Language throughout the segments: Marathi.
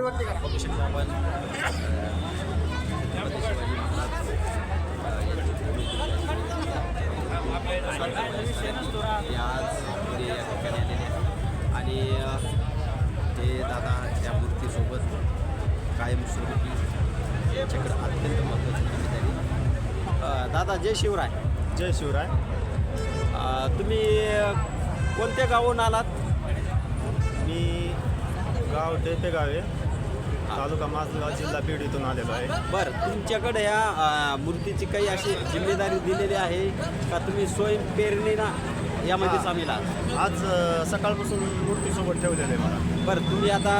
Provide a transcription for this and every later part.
आज या ठिकाणी आलेले आहेत. आणि ते दादा त्या मूर्तीसोबत कायमस्वरूपी यांच्याकडे अत्यंत महत्त्वाची आहे दादा जय शिवराय. जय शिवराय. तुम्ही कोणत्या गावून आलात? मी गाव टेपे गावे तालुका माजलगाव जिल्हा बीड इथून आलेलो आहे. बरं तुमच्याकडे या अ, मूर्तीची काही अशी जिम्मेदारी दिलेली आहे का तुम्ही स्वयं प्रेरणेना यामध्ये हा. सामील आहात? आज अ, सकाळपासून मूर्तीसोबत ठेवलेलं आहे मला. बरं तुम्ही आता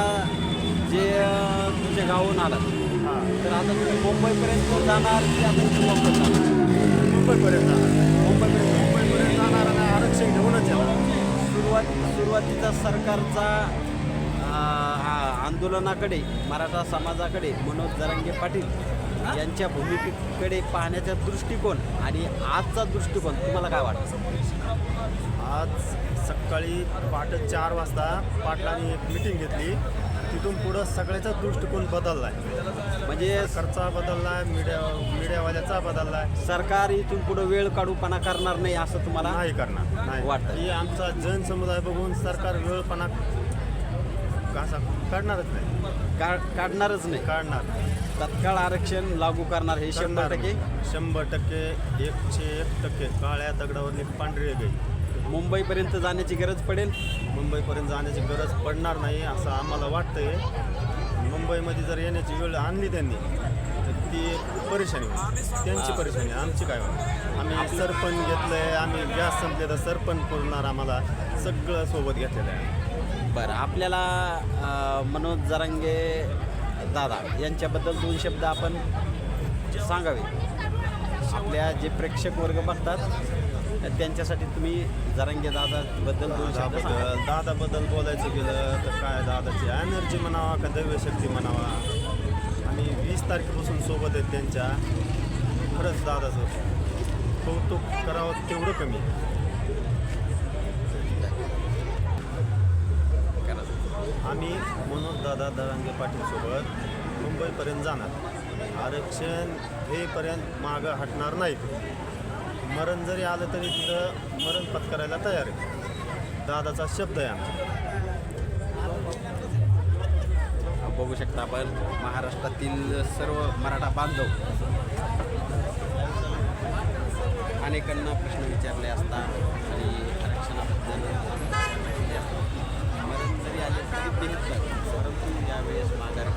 जे अ, तुमच्या गावाहून आलात हां. तर आता तुम्ही मुंबईपर्यंत जाणार की आता तुम्ही वापस जाणार? मुंबईपर्यंत जाणार. मुंबईपर्यंत? मुंबईपर्यंत जाणार आणि आरक्षण घेऊनच येणार. सुरुवात सुरुवातीचा सरकारचा अ, आंदोलनाकडे मराठा समाजाकडे मनोज जरांगे पाटील यांच्या भूमिकेकडे पाहण्याचा दृष्टिकोन आणि आजचा दृष्टिकोन तुम्हाला काय वाटतं? आज सकाळी पहाटे चार वाजता पाटलांनी एक मिटिंग घेतली. तिथून पुढं सगळ्याचा दृष्टिकोन बदलला आहे म्हणजे सरकारचा बदलला आहे मीडिया मीडियावाल्याचा बदलला आहे सरकार इथून पुढे वेळ काढूपणा करणार नाही असं तुम्हाला नाही करणार नाही. वाटतं. की आमचा जन समुदाय बघून सरकार वेळपणा काढणारच नाही. का काढणारच नाही. काढणार. तत्काळ आरक्षण लागू करणार हे शंभर. टक्के? शंभर टक्के एकशे एक टक्के. काळ्या दगडावरली पांढरी गई मुंबईपर्यंत जाण्याची गरज पडेल? मुंबईपर्यंत जाण्याची गरज पडणार नाही असं आम्हाला वाटतंय. मुंबईमध्ये जर येण्याची वेळ आणली त्यांनी तर ती एक परेशानी होईल. त्यांची परेशानी. आमची काय होणार? आम्ही सरपण घेतलंय आम्ही गॅस संपले तर सरपण पुरणार आम्हाला. सगळं सोबत घेतलेलं आहे. बरं आपल्याला मनोज जरांगे दादा यांच्याबद्दल दोन शब्द आपण सांगावे. आपल्या जे प्रेक्षक वर्ग बघतात त्यांच्यासाठी तुम्ही जरांगे दादाबद्दल दोन शब्द सांगा. दादाबद्दल दादाबद्दल बोलायचं गेलं तर काय दादाची एनर्जी म्हणावा का दैवशक्ती म्हणावा? आणि वीस तारखेपासून सोबत आहेत त्यांच्या. खरंच दादाचं कौतुक करावं तेवढं कमी. आम्ही मनोज दादा दरांगे पाटीलसोबत मुंबईपर्यंत जाणार. आरक्षण हेपर्यंत मागं हटणार नाहीत. मरण जरी आलं तरी तिथं मरण पत्करायला तयार आहे दादाचा शब्द आहे आमचा. बघू शकता आपण महाराष्ट्रातील सर्व मराठा बांधव. अनेकांना प्रश्न विचारले असता परंतु यावेळेस माघार